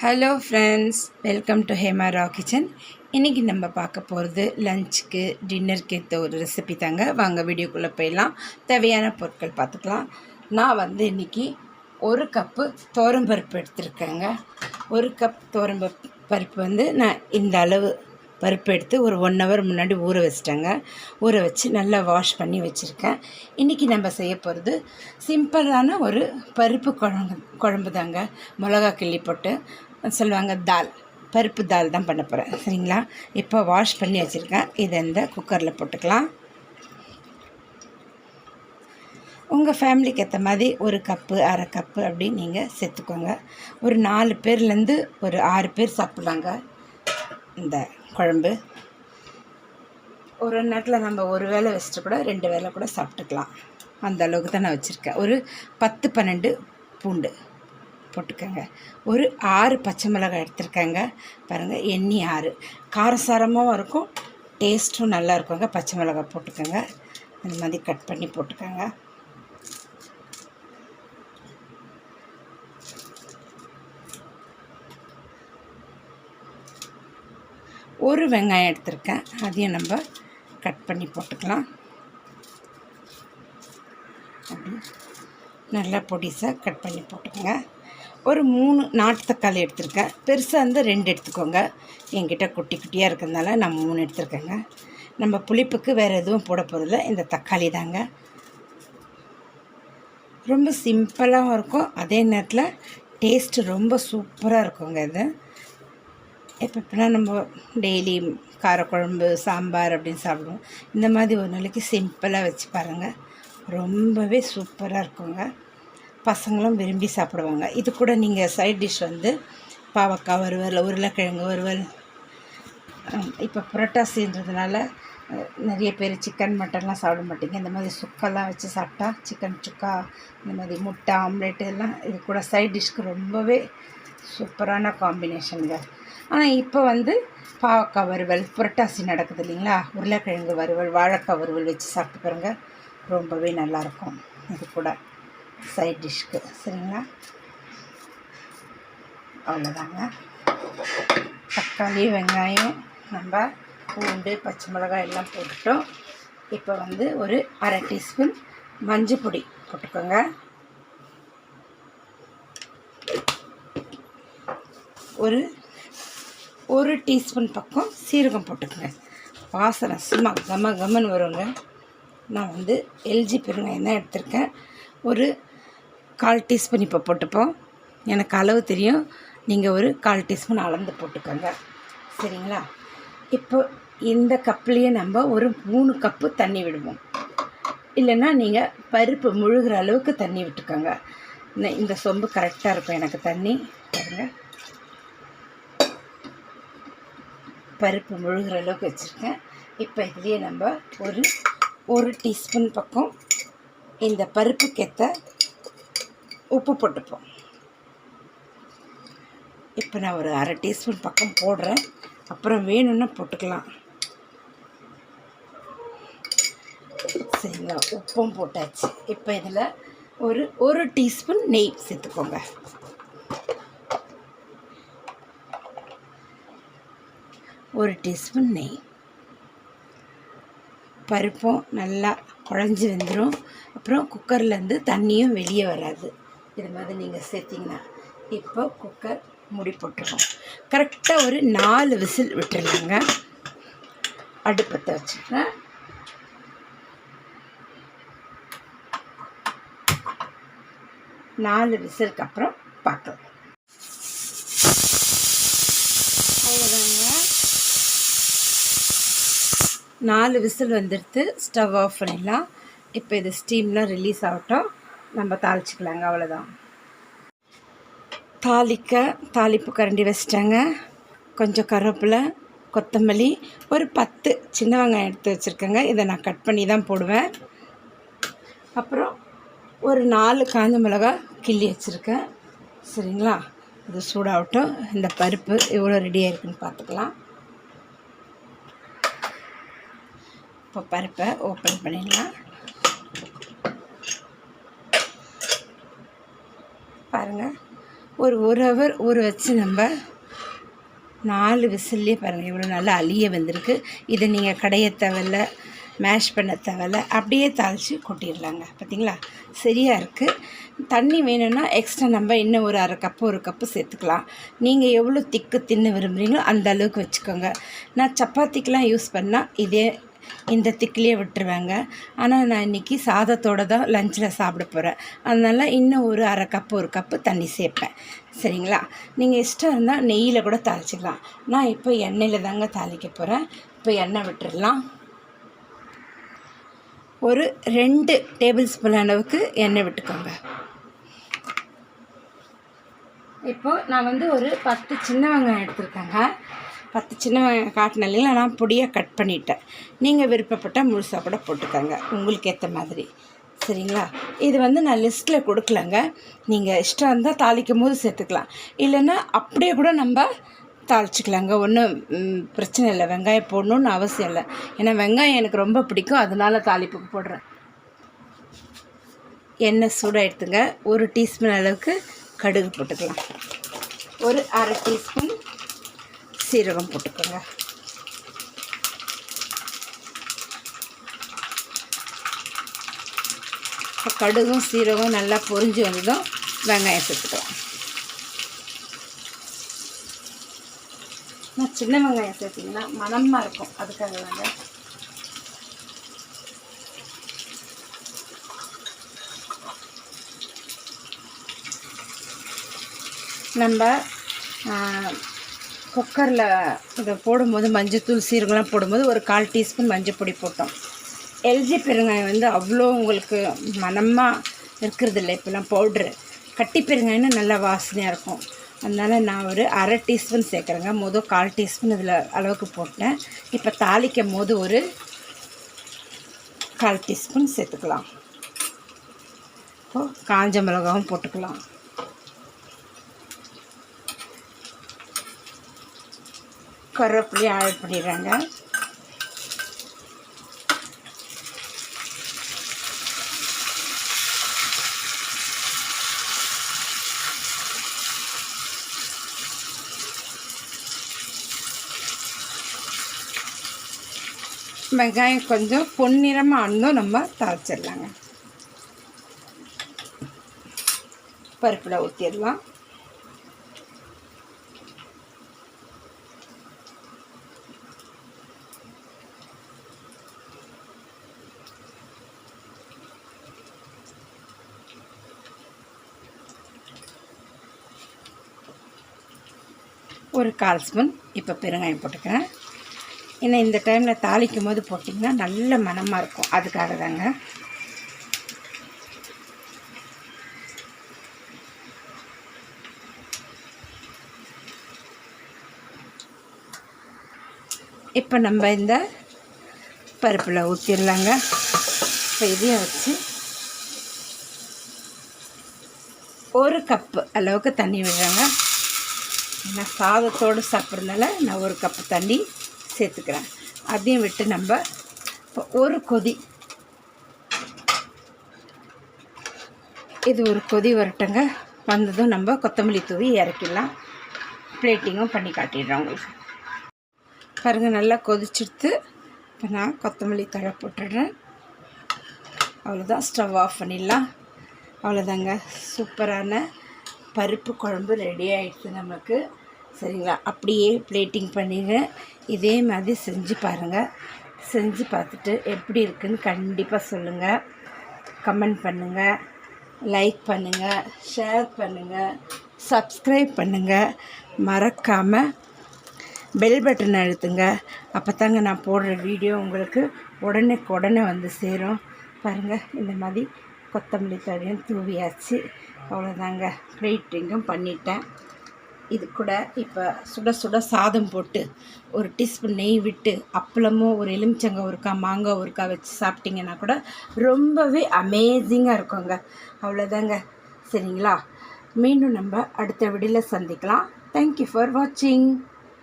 Hello friends welcome to Hema raw kitchen இன்றைக்கி நம்ம பார்க்க போகிறது லஞ்சுக்கு டின்னருக்கு ஏற்ற ஒரு ரெசிபி தாங்க. வாங்க வீடியோக்குள்ளே போயிடலாம். தேவையான பொருட்கள் பார்த்துக்கலாம். நான் வந்து இன்றைக்கி ஒரு கப்பு பருப்பு எடுத்திருக்கேங்க. ஒரு கப் தோரம்ப பருப்பு வந்து நான் இந்த அளவு பருப்பு எடுத்து ஒரு ஒன் ஹவர் முன்னாடி ஊற வச்சிட்டேங்க. ஊற வச்சு நல்லா வாஷ் பண்ணி வச்சுருக்கேன். இன்றைக்கி நம்ம செய்ய போகிறது சிம்பிளான ஒரு பருப்பு குழம்பு குழம்பு தாங்க மிளகா கிள்ளி போட்டு சொல்லுவாங்க தால். பருப்பு தால் தான் பண்ண போகிறேன் சரிங்களா? இப்போ வாஷ் பண்ணி வச்சுருக்கேன். இதை இந்த குக்கரில் போட்டுக்கலாம். உங்கள் ஃபேமிலிக்கு ஏற்ற மாதிரி ஒரு கப்பு அரை கப்பு அப்படி நீங்கள் சேர்த்துக்கோங்க. ஒரு நாலு பேர்லேருந்து ஒரு ஆறு பேர் சாப்பிட்லாங்க இந்த குழம்பு. ஒரு நேரத்தில் நம்ம ஒரு வேளை வச்சுட்டு கூட ரெண்டு வேளை கூட சாப்பிட்டுக்கலாம். அந்த அளவுக்கு தான் நான் வச்சுருக்கேன். ஒரு பத்து பன்னெண்டு பூண்டு. போட்டுக்கோங்க. ஒரு ஆறு பச்சை மிளகாய் எடுத்துருக்கேங்க. பாருங்கள் எண்ணி ஆறு. காரசாரமாகவும் இருக்கும் டேஸ்ட்டும் நல்லா இருக்குங்க. பச்சை மிளகாய் போட்டுக்கோங்க. அந்த மாதிரி கட் பண்ணி போட்டுக்கோங்க. ஒரு வெங்காயம் எடுத்திருக்கேன். அதையும் நம்ம கட் பண்ணி போட்டுக்கலாம். அப்படி நல்லா பொடிசாக கட் பண்ணி போட்டுக்கோங்க. ஒரு மூணு நாட்டு தக்காளி எடுத்திருக்கேன். பெருசாக வந்து ரெண்டு எடுத்துக்கோங்க. என்கிட்ட குட்டி குட்டியாக இருக்கிறதுனால நான் மூணு எடுத்துருக்கேங்க. நம்ம புளிப்புக்கு வேறு எதுவும் போட போகிறதில்ல இந்த தக்காளி தாங்க. ரொம்ப சிம்பிளாகவும் இருக்கும். அதே நேரத்தில் டேஸ்ட்டு ரொம்ப சூப்பராக இருக்குங்க இது. இப்போ இப்போலாம் நம்ம டெய்லி காரக்குழம்பு சாம்பார் அப்படின்னு சாப்பிடுவோம். இந்த மாதிரி ஒரு நாளைக்கு சிம்பிளாக வச்சு பாருங்கள் ரொம்பவே சூப்பராக இருக்குங்க. பசங்களும் விரும்பி சாப்பிடுவாங்க. இது கூட நீங்கள் சைட் டிஷ் வந்து பாவக்காய் வறுவல் உருளைக்கிழங்கு வறுவல். இப்போ புரட்டாசின்றதுனால நிறைய பேர் சிக்கன் மட்டன்லாம் சாப்பிட மாட்டீங்க. இந்த மாதிரி சுக்கெல்லாம் வச்சு சாப்பிட்டா சிக்கன் சுக்கா இந்த மாதிரி முட்டை ஆம்லேட் எல்லாம் இது கூட சைட் டிஷ்க்கு ரொம்பவே சூப்பரான காம்பினேஷனுங்க ஆனால் இப்போ வந்து பாவக்காய் வறுவல் புரட்டாசி நடக்குது இல்லைங்களா? உருளைக்கிழங்கு வறுவல் வாழைக்காய் வறுவல் வச்சு சாப்பிட்டு பாருங்க. ரொம்பவே நல்லாயிருக்கும் இது கூட. சைட் டிஷ்க்கு சரிங்களா? அவ்வளோதாங்க. தக்காளி வெங்காயம் நம்ம பூண்டு பச்சை மிளகாய் எல்லாம் போட்டுட்டோம். இப்போ வந்து ஒரு அரை டீஸ்பூன் மஞ்சள் பொடி போட்டுக்கோங்க. ஒரு ஒரு டீஸ்பூன் பக்கம் சீரகம் போட்டுக்கோங்க. வாசனை சும்மா கம கமன்னு வருங்க. நான் வந்து எல்ஜி பெருங்காயம் தான் எடுத்திருக்கேன். ஒரு கால் டீஸ்பூன் இப்போ போட்டுப்போம். எனக்கு அளவு தெரியும். நீங்கள் ஒரு கால் டீஸ்பூன் அளந்து போட்டுக்கோங்க. சரிங்களா? இப்போ இந்த கப்லேயே நம்ம ஒரு மூணு கப்பு தண்ணி விடுவோம். இல்லைன்னா நீங்கள் பருப்பு முழுகிற அளவுக்கு தண்ணி விட்டுக்கோங்க. இந்த சொம்பு கரெக்டாக இருக்கும் எனக்கு தண்ணி. பாருங்கள் பருப்பு முழுகிற அளவுக்கு வச்சுருக்கேன். இப்போ இதுலேயே நம்ம ஒரு ஒரு டீஸ்பூன் பக்கம் இந்த பருப்புக்கேற்ற உப்பு போட்டுப்போம். இப்போ நான் ஒரு அரை டீஸ்பூன் பக்கம் போடுறேன். அப்புறம் வேணும்னா போட்டுக்கலாம். சரிங்களா? உப்பும் போட்டாச்சு. இப்போ இதில் ஒரு ஒரு டீஸ்பூன் நெய் சேர்த்துக்கோங்க. ஒரு டீஸ்பூன் நெய். பருப்பும் நல்லா குழஞ்சி வந்துடும் அப்புறம் குக்கர்லேருந்து தண்ணியும் வெளியே வராது. இது மாதிரி நீங்கள் சேர்த்திங்கன்னா இப்போ குக்கர் முடி போட்டுருவோம் கரெக்டாக ஒரு நாலு விசில் விட்டுருந்தாங்க அடுப்பத்தை வச்சுக்கிறேன். நாலு விசிலுக்கு அப்புறம் பார்க்கலாம். அவ்வளோதாங்க நாலு விசில் வந்துடுத்து ஸ்டவ் ஆஃப் பண்ணிடலாம். இப்போ இது ஸ்டீம்லாம் ரிலீஸ் ஆகட்டும். நம்ம தாளிச்சிக்கலாங்க அவ்வளோதான் தாளிக்க தாளிப்பு கரண்டி வச்சிட்டாங்க. கொஞ்சம் கருவேப்பிலை கொத்தமல்லி ஒரு பத்து சின்ன வெங்காயம் எடுத்து வச்சுருக்கேங்க. இதை நான் கட் பண்ணி தான் போடுவேன். அப்புறம் ஒரு நாலு காஞ்ச மிளகா கிள்ளி வச்சுருக்கேன். சரிங்களா? இது சூடாகட்டும். இந்த பருப்பு எவ்வளோ ரெடியாக இருக்குன்னு பார்த்துக்கலாம். இப்போ பருப்பை ஓப்பன் பண்ணிடலாம் பாருங்கள் ஒரு ஒரு ஹவர் ஊற வச்சு நம்ம நாலு விசில்லையே பாருங்கள் இவ்வளோ நல்லா அழிய வந்திருக்கு. இதை நீங்கள் கடைய தேவையில்ல மேஷ் பண்ண தேவையில்ல அப்படியே தாளித்து கொட்டிடலாங்க. பார்த்தீங்களா சரியாக இருக்குது தண்ணி வேணும்னா எக்ஸ்ட்ரா நம்ம இன்னும் ஒரு அரை கப்பு ஒரு கப்பு சேர்த்துக்கலாம். நீங்கள் எவ்வளோ திக்கு தின்னு விரும்புகிறீங்களோ அந்த அளவுக்கு வச்சுக்கோங்க. நான் சப்பாத்திக்கெலாம் யூஸ் பண்ணால் இதே இந்த திக்கிலே விட்டுருவேங்க. ஆனால் நான் இன்றைக்கி சாதத்தோடு தான் லஞ்சில் சாப்பிட போகிறேன் அதனால் இன்னும் ஒரு அரை கப்பு ஒரு கப்பு தண்ணி சேர்ப்பேன். சரிங்களா? நீங்கள் இஷ்டம் இருந்தால் நெய்யில் கூட தாளிச்சிக்கலாம். நான் இப்போ எண்ணெயில் தாங்க தாளிக்க போகிறேன் இப்போ எண்ணெய் விட்டுடலாம் ஒரு ரெண்டு டேபிள் ஸ்பூன் அளவுக்கு எண்ணெய் விட்டுக்கோங்க. இப்போது நான் வந்து ஒரு பத்து சின்ன வெங்காயம் எடுத்திருக்கேங்க. பத்து சின்ன காட்டின இல்லைங்களா நான் பொடியாக கட் பண்ணிட்டேன். நீங்கள் விருப்பப்பட்டால் முழுசாக கூட போட்டுக்கோங்க. உங்களுக்கு ஏற்ற மாதிரி. சரிங்களா? இது வந்து நான் லிஸ்ட்டில் கொடுக்கலங்க. நீங்கள் இஷ்டம் இருந்தால் தாளிக்கும் போது சேர்த்துக்கலாம். இல்லைன்னா அப்படியே கூட நம்ம தாளிச்சிக்கலாங்க. ஒன்றும் பிரச்சனை இல்லை. வெங்காயம் போடணுன்னு அவசியம் இல்லை. ஏன்னா வெங்காயம் எனக்கு ரொம்ப பிடிக்கும். அதனால தாளிப்புக்கு போடுறேன். எண்ணெய் சூடாக எடுத்துங்க. ஒரு டீஸ்பூன் அளவுக்கு கடுகு போட்டுக்கலாம். ஒரு அரை டீஸ்பூன் சீரகம் போட்டுக்கோங்க. இப்போ கடுகும் சீரகம் நல்லா பொரிஞ்சு வந்ததும் வெங்காயம் சேர்த்துக்கலாம். நான் சின்ன வெங்காயம் சேர்த்திங்கன்னா மணமாக இருக்கும். அதுக்காக தாங்க. நம்ம குக்கரில் இதை போடும்போது மஞ்சத்தூள் சீரகம்லாம் போடும்போது ஒரு கால் டீஸ்பூன் மஞ்சள் பொடி போட்டோம். எல்ஜி பெருங்காயம் வந்து அவ்வளோ உங்களுக்கு மனமாக இருக்கிறது இல்லை இப்போலாம் பவுட்ரு கட்டி பெருங்காயம்னா நல்லா வாசனையாக இருக்கும். அதனால் நான் ஒரு அரை டீஸ்பூன் சேர்க்குறேங்க. மொதல் கால் டீஸ்பூன் இதில் அளவுக்கு போட்டேன். இப்போ தாளிக்கும் போது ஒரு கால் டீஸ்பூன் சேர்த்துக்கலாம். இப்போது காஞ்ச மிளகாவும் போட்டுக்கலாம். கருவேப்பிலையும் ஆட் பண்ணிடுறாங்க. வெங்காயம் கொஞ்சம் பொன்னிறமாக ஆனதும் நம்ம தாளிச்சிடலாங்க. பருப்பில் ஊற்றிடலாம் ஒரு கால் ஸ்பூன் இப்போ பெருங்காயம் போட்டுக்கிறேன். ஏன்னா இந்த டைமில் தாளிக்கும் போது போட்டிங்கன்னா நல்ல மணமாக இருக்கும். அதுக்காக தாங்க இப்போ நம்ம இந்த பருப்பில் ஊற்றிடலாங்க இப்போ இதையும் வச்சு ஒரு கப்பு அளவுக்கு தண்ணி விடுறாங்க. நான் சாதத்தோடு சாப்பிட்றதுனால நான் ஒரு கப்பு தண்ணி சேர்த்துக்கிறேன். அதையும் விட்டு நம்ம இப்போ ஒரு கொதி. இது ஒரு கொதி வரட்டுங்க. வந்ததும் நம்ம கொத்தமல்லி தூவி இறக்கிடலாம். பிளேட்டிங்கும் பண்ணி காட்டிடுறோம் உங்களுக்கு. பாருங்கள் நல்லா கொதிச்சுடுத்து இப்போ நான் கொத்தமல்லி தழை போட்டுடுறேன். அவ்வளோதான் ஸ்டவ் ஆஃப் பண்ணிடலாம். அவ்வளோதாங்க சூப்பரான பருப்பு குழம்பு ரெடி ஆகிடுச்சு நமக்கு. சரிங்களா? அப்படியே பிளேட்டிங் பண்ணிடுறேன் இதே மாதிரி செஞ்சு பாருங்கள் செஞ்சு பார்த்துட்டு எப்படி இருக்குன்னு கண்டிப்பாக சொல்லுங்கள் கமெண்ட் பண்ணுங்கள் லைக் பண்ணுங்கள் ஷேர் பண்ணுங்கள் சப்ஸ்கிரைப் பண்ணுங்கள் மறக்காமல் பெல் பட்டன் அழுத்துங்க. அப்போ தாங்க நான் போடுற வீடியோ உங்களுக்கு உடனே உடனே வந்து சேரும். பாருங்கள் இந்த மாதிரி கொத்தமல்லி தழையும் தூவியாச்சு. அவ்வளோதாங்க பிளேட்டிங்கும் பண்ணிட்டேன். இது கூட இப்போ சுட சுட சாதம் போட்டு ஒரு டீஸ்பூன் நெய் விட்டு அப்பளமும் ஒரு எலுமிச்சங்க ஒருக்கா மாங்காய் ஒருக்கா வச்சு சாப்பிட்டிங்கன்னா கூட ரொம்பவே அமேசிங்காக இருக்குங்க. அவ்வளோதாங்க சரிங்களா? மீண்டும் நம்ம அடுத்த விடியில் சந்திக்கலாம். தேங்க்யூ ஃபார் வாட்சிங்